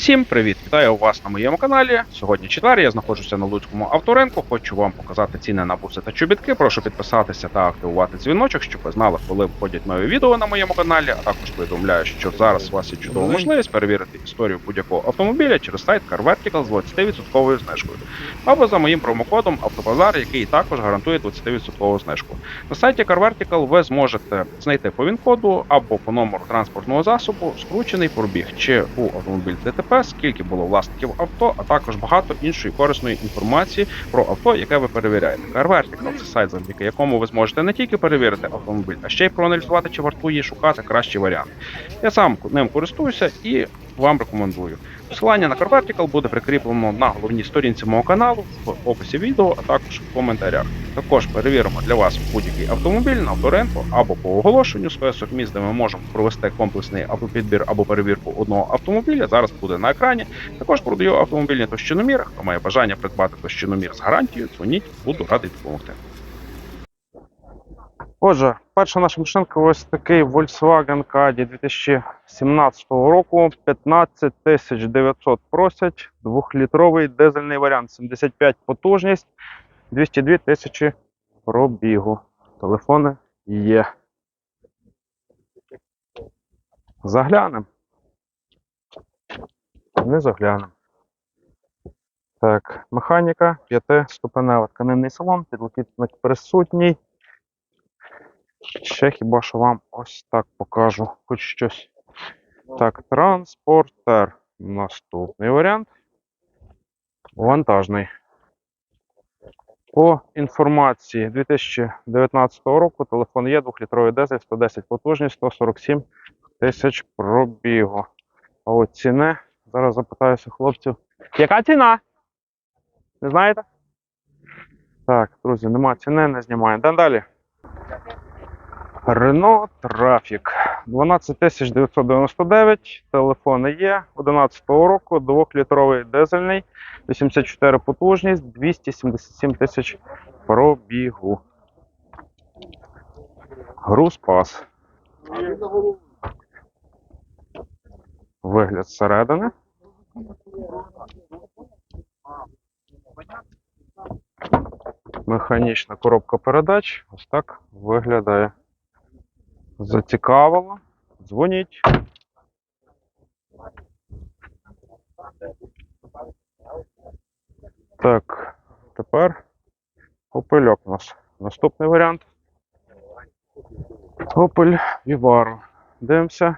Всім привіт! Вітаю вас на моєму каналі. Сьогодні четвер, я знаходжуся на Луцькому авторинку. Хочу вам показати ціни на буси та чобітки. Прошу підписатися та активувати дзвіночок, щоб ви знали, коли виходять нові відео на моєму каналі. А також повідомляю, що зараз у вас є чудова можливість перевірити історію будь-якого автомобіля через сайт CarVertical з 20% знижкою. Або за моїм промокодом Автобазар, який також гарантує 20% знижку. На сайті CarVertical ви зможете знайти по ВІН-коду або по номеру транспортного засобу скручений пробіг, чи був автомобіль ДТП, скільки було власників авто, а також багато іншої корисної інформації про авто, яке ви перевіряєте. CarVertical – це сайт, завдяки якому ви зможете не тільки перевірити автомобіль, а ще й проаналізувати, чи вартує шукати кращий варіант. Я сам ним користуюся і вам рекомендую. Посилання на CarVertical буде прикріплено на головній сторінці мого каналу в описі відео, а також в коментарях. Також перевіримо для вас будь-який автомобіль на авторинку або по оголошенню список місць, де ми можемо провести комплексний автопідбір або перевірку одного автомобіля. Зараз буде на екрані. Також продаю автомобільні товщиноміри. Хто має бажання придбати товщиномір з гарантією, дзвоніть, буду радий допомогти. Отже, перша наша машинка ось такий Volkswagen Caddy 2017 року. 15 900 просять. Двохлітровий дизельний варіант. 75 потужність, 202 тисячі пробігу. Телефони є. Заглянемо. Не заглянемо. Так, механіка, п'ятиступенева тканинний салон, підлокітник присутній. Ще хіба що вам ось так покажу хоч щось. Так, транспортер. Наступний варіант. Вантажний. По інформації 2019 року телефон є 2-літровий дизель, 110 потужність, 147 тисяч пробігу. А от ціни. Зараз запитаюся хлопців. Яка ціна? Не знаєте? Так, друзі, нема ціни, не знімаємо. Йдемо далі. Renault Trafic 12999, телефони є 11 року, 2-літровий дизельний, 84 потужність, 277 тисяч пробігу. Груз пас. Вигляд зсередини. Механічна коробка передач. Ось так виглядає. Зацікавило. Дзвоніть. Так, тепер опельок у нас. Наступний варіант. Opel Vivaro. Дивимося.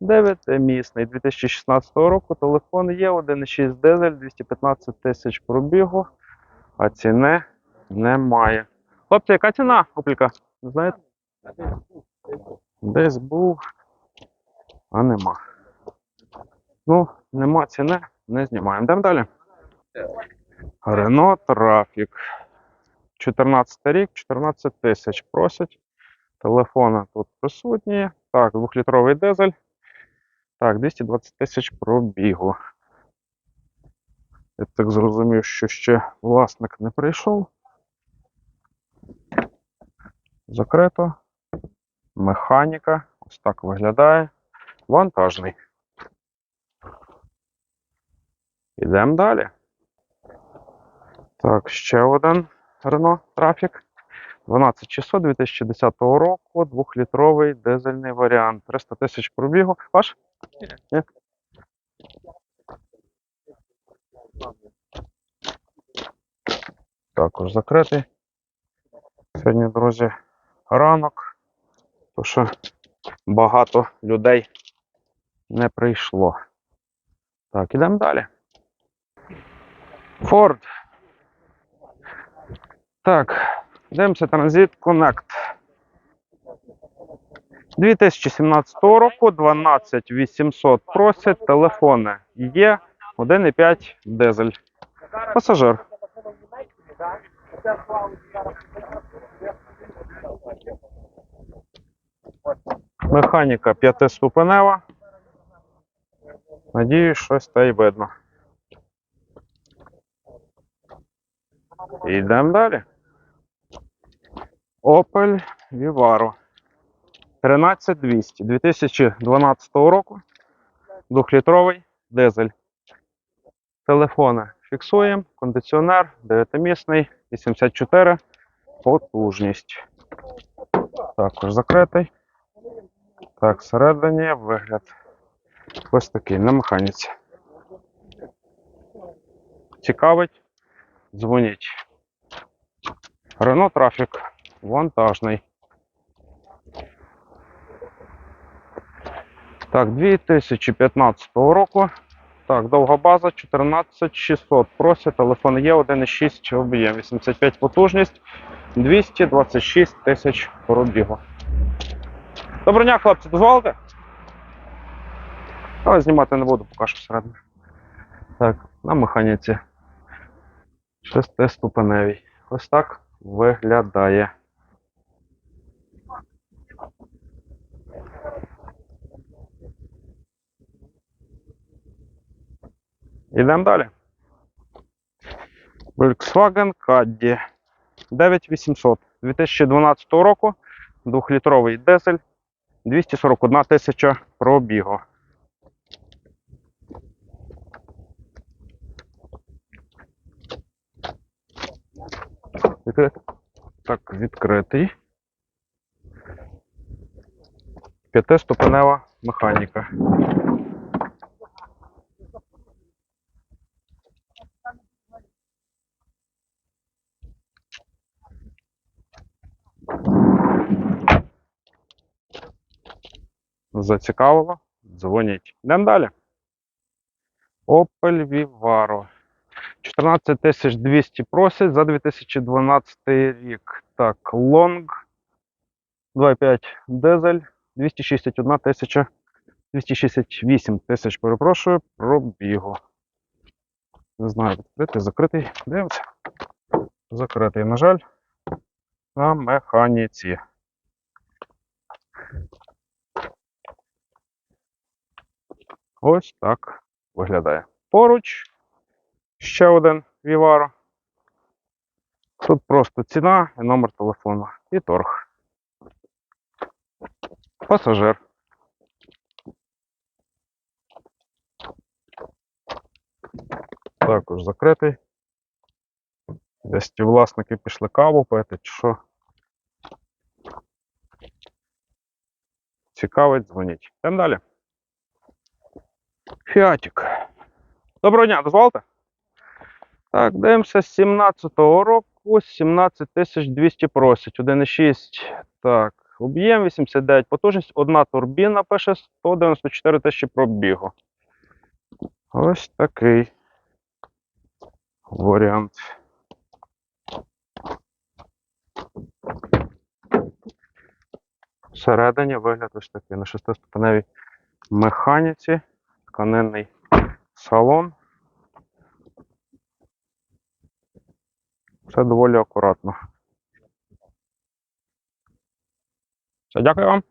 9-місний 2016 року. Телефон є 1,6 дизель, 215 тисяч пробігу, а ціни немає. Хлопці, яка ціна Опелька? Не знаєте? Десь був, а нема. Ну, нема ціни, не знімаємо. Йдемо далі. Renault Trafic. 14 рік, 14 тисяч просять. Телефони тут присутні. Так, 2-літровий дизель. Так, 220 тисяч пробігу. Я так зрозумів, що ще власник не прийшов. Закрито. Механіка. Ось так виглядає. Вантажний. Ідемо далі. Так, ще один Renault Trafic. 12600 2010 року, 2-літровий дизельний варіант. 300 тисяч пробігу. Ваш? Ні? Також закритий. Сьогодні, друзі, ранок. То що багато людей не прийшло. Так, ідемо далі. Ford. Так, дивимося Transit Connect. 2017 року 12800 просять, телефони є 1,5 дизель. Пасажир. Механіка п'ятиступенева. Надіюсь, щось та й видно. Йдемо далі. Opel Vivaro. 13200 2012 року. Двохлітровий дизель. Телефони фіксуємо. Кондиціонер 9-місний, 84 потужність. Також закритий. Так, всередині вигляд. Ось такий на механіці. Цікавить? Дзвоніть. Renault Traffic. Вантажний. Так, 2015 року. Так, довга база 14600. Просять, телефон є 1,6 об'єм, 85 потужність, 226 тисяч пробігу. Доброго дня, хлопці, дозволите? Але знімати не буду, поки що всередині. Так, на механіці. Шестиступеневій. Ось так виглядає. Йдемо далі. Volkswagen Caddy 9800 2012 року. 2-літровий дизель. 241 тисяча пробігу. Так, відкритий. П'ятиступенева механіка. Зацікавило? Дзвоніть. Йдемо далі. Opel Vivaro. 14200 просять за 2012 рік. Так, Long 2.5 дизель 261 тисяча 268 тисяч, перепрошую, пробігу. Не знаю, відкритий, закритий. Дивимося. Закритий, на жаль, на механіці. Ось так виглядає. Поруч ще один Vivaro. Тут просто ціна і номер телефону. І торг. Пасажир. Також закритий. Десь ті власники пішли каву пити, чи що. Цікавить, дзвоніть. Йдемо далі. Фіатік. Доброго дня, дозволите? Так, дивимося з 17-го року, 17200 просять, 1,6. Так, об'єм 89 потужність, одна турбіна пише 194 тисячі пробігу. Ось такий варіант. Всередині вигляд ось такий на шестиступеневій механіці, тканинний салон. Все доволі акуратно. Все, дякую вам.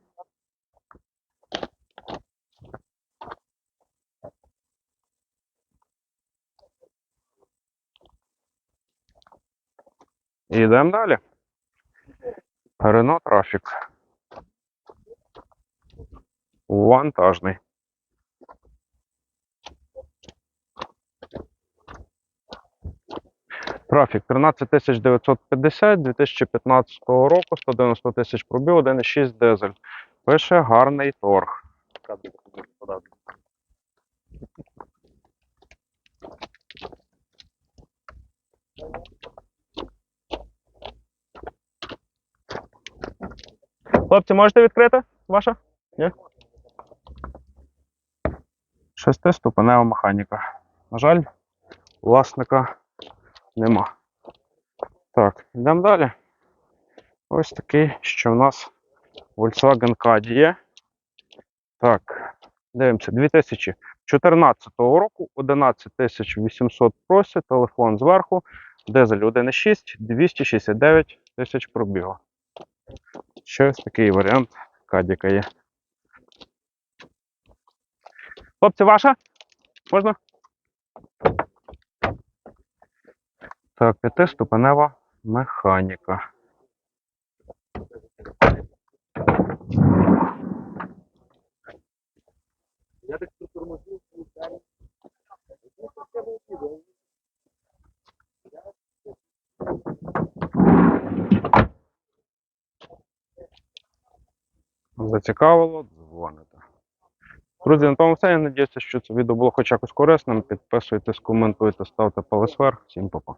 Йдемо далі. Renault Traffic. Вантажний. Трафік 13950 2015 року, 190 тисяч пробіг, 1,6 дизель. Пише гарний торг. Хлопці, можете відкрити? Ваша? Ні? Шестиступенева механіка. На жаль, власника нема. Так, йдемо далі. Ось такий, що в нас Volkswagen Caddy. Так, дивимося, 2014 року, 11800 просять, телефон зверху, дизель 1,6, 269 тисяч пробігу. Ще ось такий варіант Кадіка є. Хлопці, ваша? Можна? Так, п'ятиступенева механіка. Зацікавило, дзвоните. Друзі, на тому все. Я сподіваюся, що це відео було хоч якось корисним. Підписуйтесь, коментуйте, ставте палець вверх. Всім па-па.